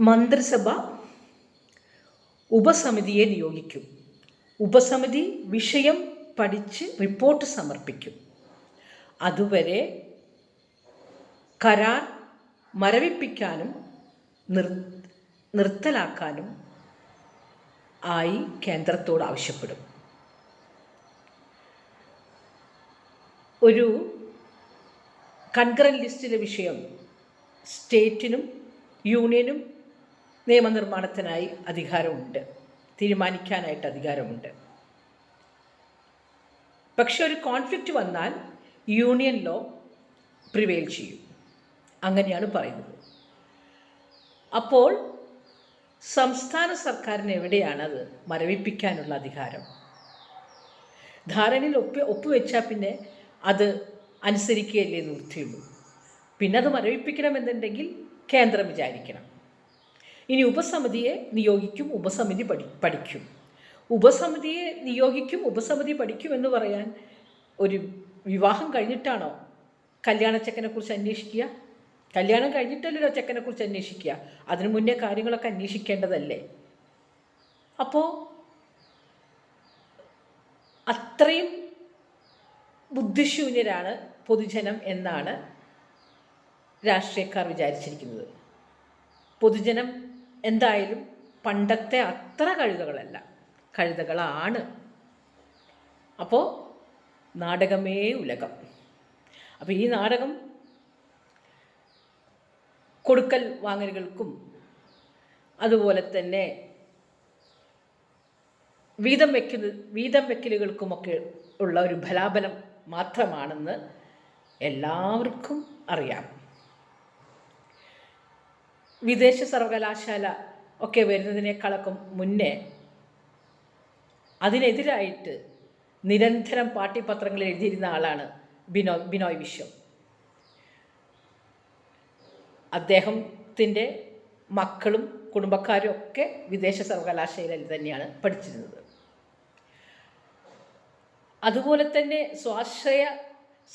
മന്ത്രിസഭ ഉപസമിതിയെ നിയോഗിക്കും. ഉപസമിതി വിഷയം പഠിച്ച് റിപ്പോർട്ട് സമർപ്പിക്കും. അതുവരെ കരാർ മരവിപ്പിക്കാനും നിർ നിർത്തലാക്കാനും ആയി കേന്ദ്രത്തോട് ആവശ്യപ്പെടും. ഒരു കൺകറൻ ലിസ്റ്റിലെ വിഷയം സ്റ്റേറ്റിനും യൂണിയനും നിയമനിർമ്മാണത്തിനായി അധികാരമുണ്ട്. തീരുമാനിക്കാനായിട്ട് അധികാരമുണ്ട്. പക്ഷെ ഒരു കോൺഫ്ലിക്റ്റ് വന്നാൽ യൂണിയൻ ലോ പ്രിവെയിൽ ചെയ്യും. അങ്ങനെയാണ് പറയുന്നത്. അപ്പോൾ സംസ്ഥാന സർക്കാരിന് എവിടെയാണത് മരവിപ്പിക്കാനുള്ള അധികാരം? ധാരണയിൽ ഒപ്പ് ഒപ്പുവെച്ചാൽ പിന്നെ അത് അനുസരിക്കുകയല്ലേ നിവൃത്തിയുള്ളൂ പിന്നെ അത് മരവിപ്പിക്കണമെന്നുണ്ടെങ്കിൽ കേന്ദ്രം വിചാരിക്കണം. ഇനി ഉപസമിതിയെ നിയോഗിക്കും ഉപസമിതി പഠി പഠിക്കും. ഉപസമിതിയെ നിയോഗിക്കും ഉപസമിതി പഠിക്കും എന്ന് പറയാൻ ഒരു വിവാഹം കഴിഞ്ഞിട്ടാണോ കല്യാണച്ചക്കനെക്കുറിച്ച് അന്വേഷിക്കുക? കല്യാണം കഴിഞ്ഞിട്ടല്ലല്ലോ ചെക്കനെക്കുറിച്ച് അന്വേഷിക്കുക? അതിനു മുന്നേ കാര്യങ്ങളൊക്കെ അന്വേഷിക്കേണ്ടതല്ലേ? അപ്പോൾ അത്രയും ബുദ്ധിശൂന്യരാണ് പൊതുജനം എന്നാണ് രാഷ്ട്രീയക്കാർ വിചാരിച്ചിരിക്കുന്നത്. പൊതുജനം എന്തായാലും പണ്ടത്തെ അത്ര കഴുതകളല്ല. കഴുതകളാണ്. അപ്പോൾ നാടകമേ ഉലകം. അപ്പോൾ ഈ നാടകം കൊടുക്കൽ വാങ്ങലുകൾക്കും അതുപോലെ തന്നെ വീതം വെക്കുന്ന വീതം വയ്ക്കലുകൾക്കുമൊക്കെ ഉള്ള ഒരു ഫലാബലം മാത്രമാണെന്ന് എല്ലാവർക്കും അറിയാം. വിദേശ സർവകലാശാല ഒക്കെ വരുന്നതിനേക്കാളൊക്കെ മുന്നേ അതിനെതിരായിട്ട് നിരന്തരം പാഠ്യപത്രങ്ങളിൽ എഴുതിയിരുന്ന ആളാണ് ബിനോയ് ബിനോയ് വിശ്വം. അദ്ദേഹത്തിന്റെ മക്കളും കുടുംബക്കാരും ഒക്കെ വിദേശ സർവകലാശാലയിൽ തന്നെയാണ് പഠിച്ചിരുന്നത്. അതുപോലെ തന്നെ സ്വാശ്രയ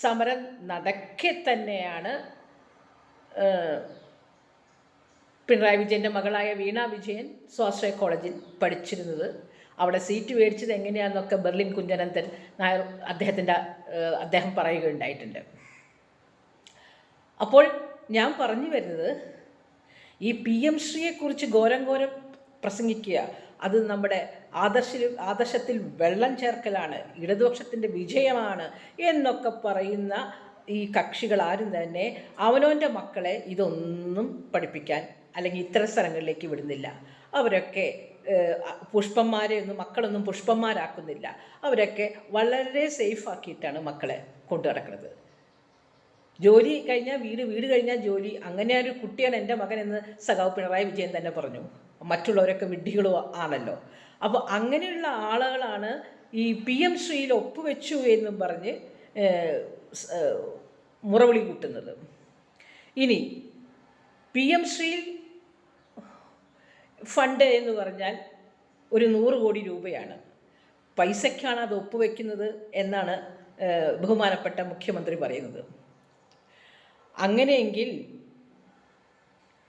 സമരം നടക്കെ തന്നെയാണ് പിണറായി വിജയന്റെ മകളായ വീണ വിജയൻ സ്വാശ്രയ കോളേജിൽ പഠിച്ചിരുന്നത്. അവിടെ സീറ്റ് മേടിച്ചത് എങ്ങനെയാണെന്നൊക്കെ ബെർലിൻ കുഞ്ഞനന്തൻ നായർ അദ്ദേഹത്തിന്റെ അദ്ദേഹം പറയുകയുണ്ടായിട്ടുണ്ട്. അപ്പോൾ ഞാൻ പറഞ്ഞു വരുന്നത് ഈ പി എം ശ്രീയെക്കുറിച്ച് ഘോരം ഘോരം പ്രസംഗിക്കുക. അത് നമ്മുടെ ആദർശ ആദർശത്തിൽ വെള്ളം ചേർക്കലാണ് ഇടതുപക്ഷത്തിന്റെ വിജയമാണ് എന്നൊക്കെ പറയുന്ന ഈ കക്ഷികൾ ആരും തന്നെ അവനവന്റെ മക്കളെ ഇതൊന്നും പഠിപ്പിക്കാൻ അല്ലെങ്കിൽ ഇത്തരം സ്ഥലങ്ങളിലേക്ക് വിടുന്നില്ല. അവരൊക്കെ പുഷ്പന്മാരെ ഒന്നും മക്കളൊന്നും പുഷ്പന്മാരാക്കുന്നില്ല. അവരൊക്കെ വളരെ സേഫ് ആക്കിയിട്ടാണ് മക്കളെ കൊണ്ടു നടക്കുന്നത്. ജോലി കഴിഞ്ഞാൽ വീട് വീട് കഴിഞ്ഞാൽ ജോലി. അങ്ങനെ ഒരു കുട്ടിയാണ് എന്റെ മകൻ എന്ന് സഖാവ് പിണറായി വിജയൻ തന്നെ പറഞ്ഞു. മറ്റുള്ളവരൊക്കെ വിഡ്ഢികളും ആണല്ലോ. അപ്പോൾ അങ്ങനെയുള്ള ആളുകളാണ് ഈ പി എം ശ്രീയിൽ ഒപ്പുവെച്ചു എന്നും പറഞ്ഞ് മുറവിളി കൂട്ടുന്നത്. ഇനി പി എം ശ്രീ ഫണ്ട് എന്ന് പറഞ്ഞാൽ ഒരു നൂറ് കോടി രൂപയാണ്. പൈസയ്ക്കാണ് അത് ഒപ്പുവെക്കുന്നത് എന്നാണ് ബഹുമാനപ്പെട്ട മുഖ്യമന്ത്രി പറയുന്നത്. അങ്ങനെയെങ്കിൽ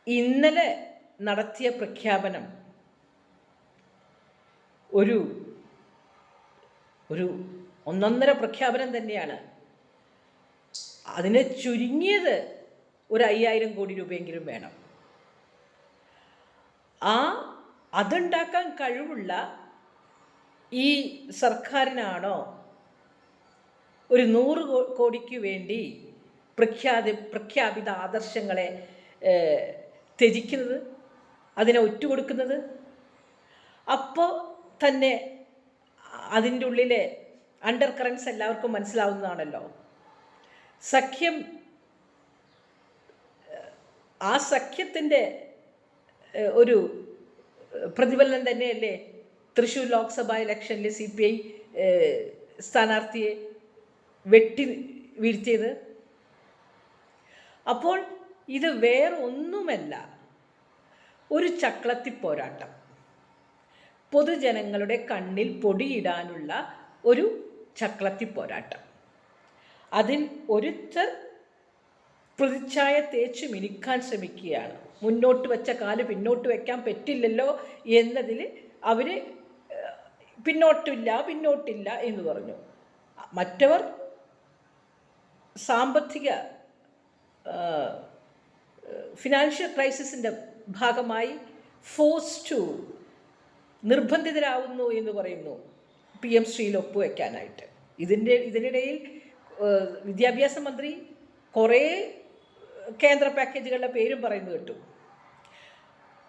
ഇന്നലെ നടത്തിയ പ്രഖ്യാപനം ഒരു ഒരു ഒന്നൊന്നര പ്രഖ്യാപനം തന്നെയാണ്. അതിന് ചുരുങ്ങിയത് ഒരു അയ്യായിരം കോടി രൂപയെങ്കിലും വേണം. ആ അതുണ്ടാക്കാൻ കഴിവുള്ള ഈ സർക്കാരിനാണോ ഒരു നൂറ് കോടിക്ക് വേണ്ടി പ്രഖ്യാതി പ്രഖ്യാപിത ആദർശങ്ങളെ ത്യജിക്കുന്നത്? അതിനെ ഒറ്റുകൊടുക്കുന്നത്? അപ്പോൾ തന്നെ അതിന്റെ ഉള്ളിലെ അണ്ടർ കറൻസ് എല്ലാവർക്കും മനസ്സിലാവുന്നതാണല്ലോ. സഖ്യം ആ സഖ്യത്തിന്റെ ഒരു പ്രതിഫലനം തന്നെയല്ലേ? തൃശ്ശൂർ ലോക്സഭാ ഇലക്ഷനിൽ സി പി ഐ സ്ഥാനാർത്ഥിയെ വെട്ടി വീഴ്ത്തിയത്. അപ്പോൾ ഇത് വേറെ ഒന്നുമല്ല ഒരു ചക്ലത്തി പോരാട്ടം. പൊതുജനങ്ങളുടെ കണ്ണിൽ പൊടിയിടാനുള്ള ഒരു ചക്ലത്തി പോരാട്ടം. അതിൽ ഒരുത്തർ പ്രതിച്ഛായ തേച്ച് മിനിക്കാൻ ശ്രമിക്കുകയാണ്. മുന്നോട്ട് വെച്ച കാൽ പിന്നോട്ട് വെക്കാൻ പറ്റില്ലല്ലോ എന്നതിൽ അവർ പിന്നോട്ടില്ല പിന്നോട്ടില്ല എന്ന് പറഞ്ഞു. മറ്റവർ സാമ്പത്തിക ഫിനാൻഷ്യൽ ക്രൈസിസിന്റെ ഭാഗമായി ഫോഴ്സ് ടു നിർബന്ധിതരാകുന്നു എന്ന് പറയുന്നു പി എം ശ്രീയിൽ ഒപ്പുവെക്കാനായിട്ട്. ഇതിന്റെ ഇതിനിടയിൽ വിദ്യാഭ്യാസ മന്ത്രി കുറേ കേന്ദ്ര പാക്കേജുകളുടെ പേരും പറയുന്നു കേട്ടു.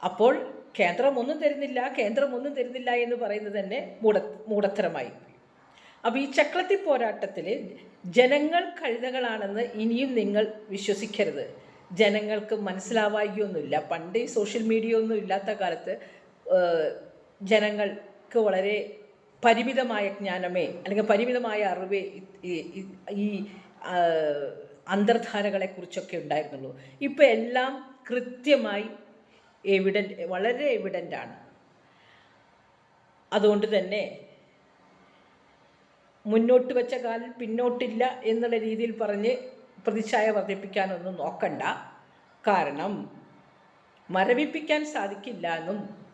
അപ്പോൾ കേന്ദ്രം ഒന്നും തരുന്നില്ല കേന്ദ്രം ഒന്നും തരുന്നില്ല എന്ന് പറയുന്നത് തന്നെ മൂട മൂടത്തരമായി. അപ്പോൾ ഈ ചക്രത്തി പോരാട്ടത്തിൽ ജനങ്ങൾ കഴുതകളാണെന്ന് ഇനിയും നിങ്ങൾ വിശ്വസിക്കരുത്. ജനങ്ങൾക്ക് മനസ്സിലാവായികയൊന്നുമില്ല. പണ്ട് ഈ സോഷ്യൽ മീഡിയ ഒന്നും ഇല്ലാത്ത കാലത്ത് ജനങ്ങൾക്ക് വളരെ പരിമിതമായ ജ്ഞാനമേ അല്ലെങ്കിൽ പരിമിതമായ അറിവേ ഈ- അന്തർധാരകളെ കുറിച്ചൊക്കെ അന്തർധാരകളെക്കുറിച്ചൊക്കെ ഉണ്ടായിരുന്നുള്ളൂ. ഇപ്പോൾ എല്ലാം കൃത്യമായി എവിഡന്റ് വളരെ എവിഡന്റ് ആണ്. അതുകൊണ്ട് തന്നെ മുന്നോട്ട് വെച്ച കാലിൽ പിന്നോട്ടില്ല എന്നുള്ള രീതിയിൽ പറഞ്ഞ് പ്രതിച്ഛായ വർദ്ധിപ്പിക്കാനൊന്നും നോക്കണ്ട. കാരണം മരവിപ്പിക്കാൻ സാധിക്കില്ല എന്നും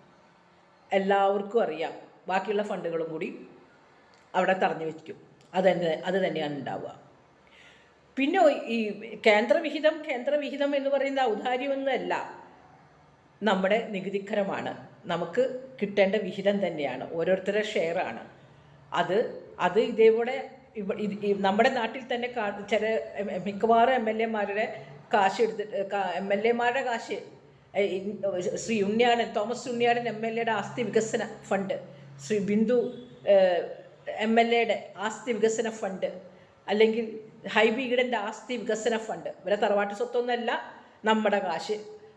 എല്ലാവർക്കും അറിയാം. ബാക്കിയുള്ള ഫണ്ടുകളും കൂടി അവിടെ തടഞ്ഞു വയ്ക്കും അത് തന്നെ അത് തന്നെയാണ് ഉണ്ടാവുക. പിന്നെ ഈ കേന്ദ്രവിഹിതം കേന്ദ്രവിഹിതം എന്ന് പറയുന്ന ഔദാര്യമൊന്നുമല്ല. നമ്മുടെ നികുതിക്കരമാണ്. നമുക്ക് കിട്ടേണ്ട വിഹിതം തന്നെയാണ്. ഓരോരുത്തരുടെ ഷെയറാണ്. അത് അത് ഇതേപോലെ നമ്മുടെ നാട്ടിൽ തന്നെ ചില മിക്കവാറും എം എൽ എമാരുടെ കാശ് എടുത്തിട്ട് എം എൽ എമാരുടെ കാശ് Shri Unniyadan Thomas Unniyadan M L എയുടെ ആസ്തി വികസന fund Shri Bindu M L എയുടെ ആസ്തി വികസന ഫണ്ട് അല്ലെങ്കിൽ ഹൈബി ഈഡന്റെ ആസ്തി വികസന ഫണ്ട്. ഇവരെ തറവാട്ട് സ്വത്തൊന്നുമല്ല നമ്മുടെ കാശ്.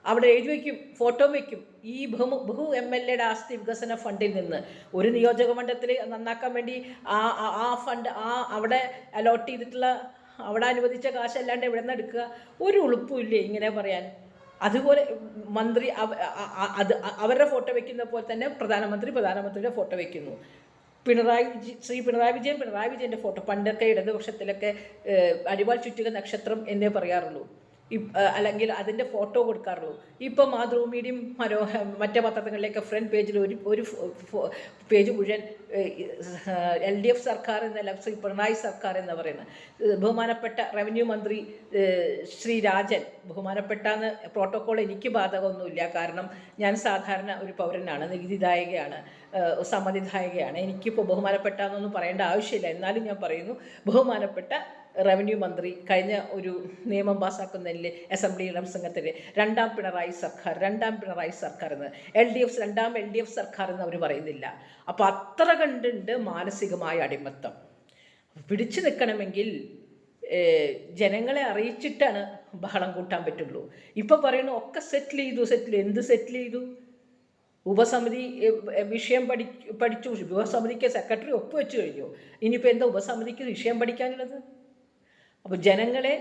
അവിടെ എഴുതി വയ്ക്കും ഫോട്ടോ വയ്ക്കും ഈ ബഹു ബഹു എം എൽ എയുടെ ആസ്തി വികസന ഫണ്ടിൽ നിന്ന്. ഒരു നിയോജക മണ്ഡലത്തിൽ നന്നാക്കാൻ വേണ്ടി ആ ആ- ഫണ്ട് ആ അവിടെ അലോട്ട് ചെയ്തിട്ടുള്ള അവിടെ അനുവദിച്ച കാശ് അല്ലാണ്ട് എവിടെ നിന്ന് എടുക്കുക? ഒരു ഉളുപ്പും ഇല്ലേ ഇങ്ങനെ പറയാൻ? അതുപോലെ മന്ത്രി അത് അവരുടെ ഫോട്ടോ വെക്കുന്ന പോലെ തന്നെ പ്രധാനമന്ത്രി പ്രധാനമന്ത്രിയുടെ ഫോട്ടോ വെക്കുന്നു. പിണറായി വിജയൻ ശ്രീ പിണറായി വിജയൻ പിണറായി വിജയന്റെ ഫോട്ടോ പണ്ടൊക്കെ ഇടതുപക്ഷത്തിലൊക്കെ അടിവാൾ ചുറ്റുക നക്ഷത്രം എന്നേ പറയാറുള്ളൂ. അല്ലെങ്കിൽ അതിന്റെ ഫോട്ടോ കൊടുക്കാറുള്ളൂ. ഇപ്പോൾ മാതൃഭൂമിയുടെയും മനോഹ മറ്റേ പത്രങ്ങളിലേക്ക് ഫ്രണ്ട് പേജിൽ ഒരു ഒരു പേജ് മുഴുവൻ എൽ ഡി എഫ് സർക്കാർ എന്നല്ല ശ്രീ പിണറായി സർക്കാർ എന്ന് പറയുന്നത് ബഹുമാനപ്പെട്ട റവന്യൂ മന്ത്രി ശ്രീ രാജൻ ബഹുമാനപ്പെട്ട പ്രോട്ടോക്കോൾ എനിക്ക് ബാധകമൊന്നുമില്ല. കാരണം ഞാൻ സാധാരണ ഒരു പൗരനാണ് നികുതിദായകയാണ് സമ്മതിദായകയാണ്. എനിക്കിപ്പോൾ ബഹുമാനപ്പെട്ട എന്നൊന്നും പറയേണ്ട ആവശ്യമില്ല. എന്നാലും ഞാൻ പറയുന്നു ബഹുമാനപ്പെട്ട റവന്യൂ മന്ത്രി കഴിഞ്ഞ ഒരു നിയമം പാസ്സാക്കുന്നതിൽ അസംബ്ലി സംഘത്തിൽ രണ്ടാം പിണറായി സർക്കാർ രണ്ടാം പിണറായി സർക്കാർ എന്ന്. എൽ ഡി എഫ് രണ്ടാം എൽ ഡി എഫ് സർക്കാർ എന്ന് അവർ പറയുന്നില്ല. അപ്പോൾ അത്ര കണ്ടുണ്ട് മാനസികമായ അടിമത്തം. പിടിച്ചു നിൽക്കണമെങ്കിൽ ജനങ്ങളെ അറിയിച്ചിട്ടാണ് ബഹളം കൂട്ടാൻ പറ്റുള്ളൂ. ഇപ്പോൾ പറയുന്നു ഒക്കെ സെറ്റിൽ ചെയ്തു സെറ്റിൽ എന്ത് സെറ്റിൽ ചെയ്തു? ഉപസമിതി വിഷയം പഠി പഠിച്ചു. ഉപസമിതിക്ക് സെക്രട്ടറി ഒപ്പുവെച്ചു കഴിഞ്ഞു. ഇനിയിപ്പോൾ എന്താ ഉപസമിതിക്ക് വിഷയം പഠിക്കാനുള്ളത്? അപ്പോൾ ജനങ്ങളെ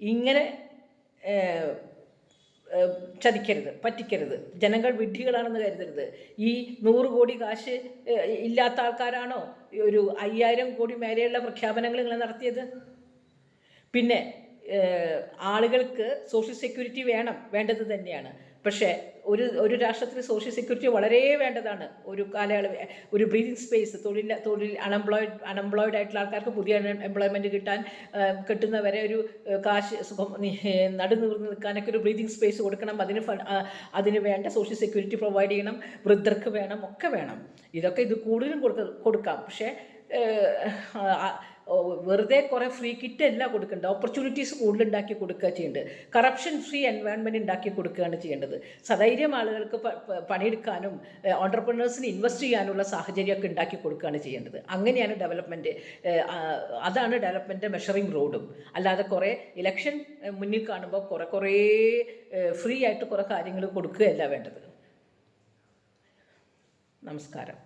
ഇങ്ങനെ ചതിക്കരുത് പറ്റിക്കരുത്. ജനങ്ങൾ വിഡ്ഢികളാണെന്ന് കരുതരുത്. ഈ നൂറ് കോടി കാശ് ഇല്ലാത്ത ആൾക്കാരാണോ? ഒരു അയ്യായിരം കോടി മേലെയുള്ള പ്രഖ്യാപനങ്ങൾ നിങ്ങൾ നടത്തിയത്? പിന്നെ ആളുകൾക്ക് സോഷ്യൽ സെക്യൂരിറ്റി വേണം വേണ്ടത് തന്നെയാണ്. പക്ഷേ ഒരു ഒരു രാഷ്ട്രത്തിന് സോഷ്യൽ സെക്യൂരിറ്റി വളരെ വേണ്ടതാണ്. ഒരു കാലയളവ് ഒരു ബ്രീതിങ് സ്പേസ് തൊഴിൽ തൊഴിൽ അൺഎംപ്ലോയിഡ് അൺഎംപ്ലോയിഡ് ആയിട്ടുള്ള ആൾക്കാർക്ക് പുതിയ എംപ്ലോയ്മെന്റ് കിട്ടാൻ കിട്ടുന്നവരെ ഒരു കാശ് സുഖം നടുനിർന്ന് നിൽക്കാനൊക്കെ ഒരു ബ്രീതിങ് സ്പേസ് കൊടുക്കണം. അതിന് അതിന് വേണ്ട സോഷ്യൽ സെക്യൂരിറ്റി പ്രൊവൈഡ് ചെയ്യണം. വൃദ്ധർക്ക് വേണം ഒക്കെ വേണം. ഇതൊക്കെ ഇത് കൂടുതലും കൊടുക്ക കൊടുക്കാം. പക്ഷേ വെറുതെ കുറേ ഫ്രീ കിറ്റ് എല്ലാം കൊടുക്കേണ്ടത് ഓപ്പർച്യൂണിറ്റീസ് കൂടുതൽ ഉണ്ടാക്കി കൊടുക്കുക ചെയ്യേണ്ടത് കറപ്ഷൻ ഫ്രീ എൻവയൺമെന്റ് ഉണ്ടാക്കി കൊടുക്കുകയാണ് ചെയ്യേണ്ടത്. സധൈര്യം ആളുകൾക്ക് പണിയെടുക്കാനും ഓണ്ടർപ്രണേഴ്സിന് ഇൻവെസ്റ്റ് ചെയ്യാനുള്ള സാഹചര്യമൊക്കെ ഉണ്ടാക്കി കൊടുക്കുകയാണ് ചെയ്യേണ്ടത്. അങ്ങനെയാണ് ഡെവലപ്മെന്റ് അതാണ് ഡെവലപ്മെന്റ് മെഷറിംഗ് റോഡും അല്ലാതെ കുറേ ഇലക്ഷൻ മുന്നിൽ കാണുമ്പോൾ കുറേ കുറേ ഫ്രീ ആയിട്ട് കുറേ കാര്യങ്ങൾ കൊടുക്കുകയല്ല വേണ്ടത്. നമസ്കാരം.